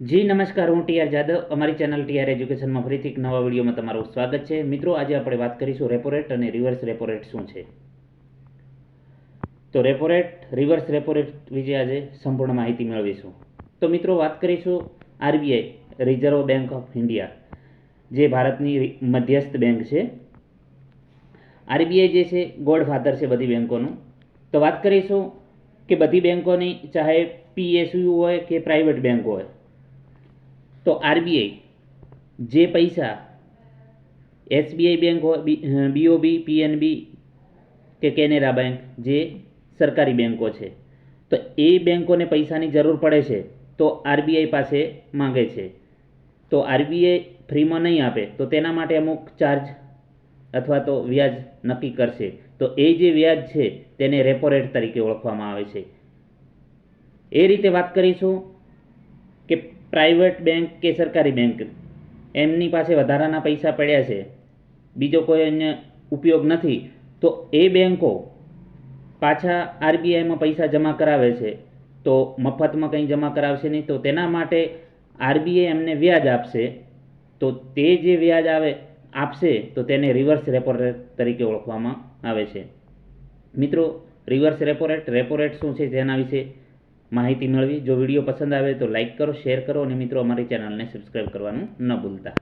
જી, નમસ્કાર. હું ટીઆર જાદવ. અમારી ચેનલ ટીઆર એજ્યુકેશનમાં ફરીથી એક નવા વિડીયોમાં તમારું સ્વાગત છે. મિત્રો, આજે આપણે વાત કરીશું રેપો રેટ અને રિવર્સ રેપો રેટ શું છે? તો repo rate reverse repo rate વિશે આજે સંપૂર્ણ માહિતી મેળવીશું. તો મિત્રો, વાત કરીશું RBI, reserve bank of India, જે ભારતની મધ્યસ્થ બેંક છે. આરબીઆઈ જે છે ગોડ ફાધર છે બધી બેંકોનું. તો વાત કરીશું કે બધી બેંકોની, ચાહે પીએસયુ હોય કે પ્રાઇવેટ બેંક હોય તો આરબીઆઈ, જે પૈસા એસબીઆઈ બેંક હોય બીઓબી, પીએનબી કે કેનેરા બેંક, જે સરકારી બેંકો છે, તો એ બેંકોને પૈસાની જરૂર પડે છે, તો આરબીઆઈ પાસે માંગે છે. તો આરબીઆઈ ફ્રીમાં નહીં આપે, તો તેના માટે અમુક ચાર્જ અથવા તો વ્યાજ નક્કી કરશે. તો એ જે વ્યાજ છે, તેને રેપો રેટ તરીકે ઓળખવામાં આવે છે. એ રીતે વાત કરીશું. પ્રાઇવેટ બેંક કે સરકારી બેંક? એમની પાસે વધારાના પૈસા પડ્યા છે. બીજો કોઈ અન્ય ઉપયોગ નથી. તો એ બેંકો પાછા આરબીઆઈમાં પૈસા જમા કરાવે છે. તો મફતમાં કંઈ જમા કરાવશે નહીં. તો તેના માટે આરબીઆઈ એમને વ્યાજ આપશે. તો તે જે વ્યાજ આવે, આપશે, તો તેને રિવર્સ રેપો રેટ તરીકે ઓળખવામાં આવે છે. મિત્રો, reverse repo rate repo rate શું છે તેના વિશે માહિતી મેળવી. જો વીડિયો પસંદ આવે તો લાઇક કરો, શેર કરો અને મિત્રો અમારી ચેનલને સબસ્ક્રાઈબ કરવાનું ન ભૂલતા.